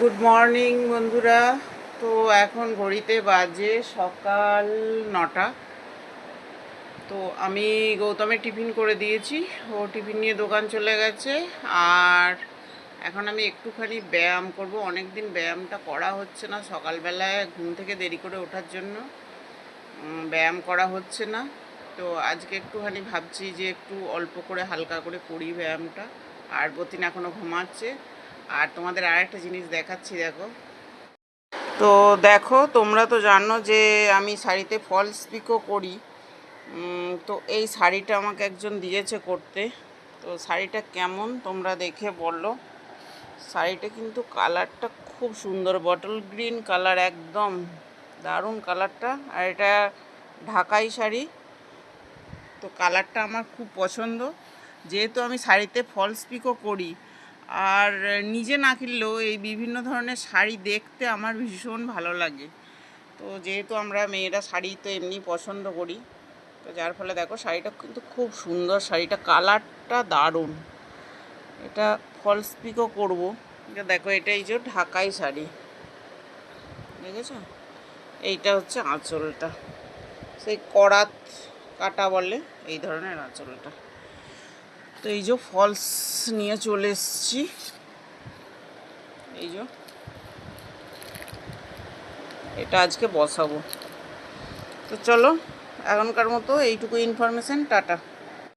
Good morning বন্ধুরা। তো এখন ঘড়িতে বাজে সকাল নটা। তো আমি গৌতমের টিফিন করে দিয়েছি। ও টিফিন নিয়ে দোকান চলে গেছে। আর এখন আমি একটুখানি ব্যায়াম করব। অনেক দিন ব্যায়ামটা করা হচ্ছে না। সকালবেলায় ঘুম থেকে দেরি করে ওঠার জন্য ব্যায়াম করা হচ্ছে না। তো আজকে একটুখানি ভাবছি যে একটু অল্প করে হালকা করে করি ব্যায়ামটা। আর বতিন এখনও ঘুমাচ্ছে। আর তোমাদের আর একটা জিনিস দেখাচ্ছি, দেখো। তো দেখো, তোমরা তো জানো যে আমি শাড়িতে ফলস পিকও করি। তো এই শাড়িটা আমাকে একজন দিয়েছে করতে। তো শাড়িটা কেমন তোমরা দেখে বলল শাড়িটা কিন্তু কালারটা খুব সুন্দর বটল গ্রিন কালার একদম। দারুণ কালারটা। আর এটা ঢাকাই শাড়ি। তো কালারটা আমার খুব পছন্দ। যেহেতু আমি শাড়িতে ফলস পিকও করি আর নিজে না কিনলেও এই বিভিন্ন ধরনের শাড়ি দেখতে আমার ভীষণ ভালো লাগে। তো যেহেতু আমরা মেয়েরা শাড়ি তো এমনি পছন্দ করি, তো যার ফলে দেখো শাড়িটা কিন্তু খুব সুন্দর, শাড়িটা কালারটা দারুণ। এটা ফলস পিকও করব। এটা দেখো, এটা এই যে ঢাকাই শাড়ি। দেখেছ? এইটা হচ্ছে আঁচলটা। সেই করাত কাটা বলে, এই ধরনের আঁচলটা। তো এই যে ফলস নিয়ে চলে এসছি। এই যে। এটা আজকে বসাবো। তো চলো, এখনকার মতো এইটুকু ইনফরমেশান টাটা।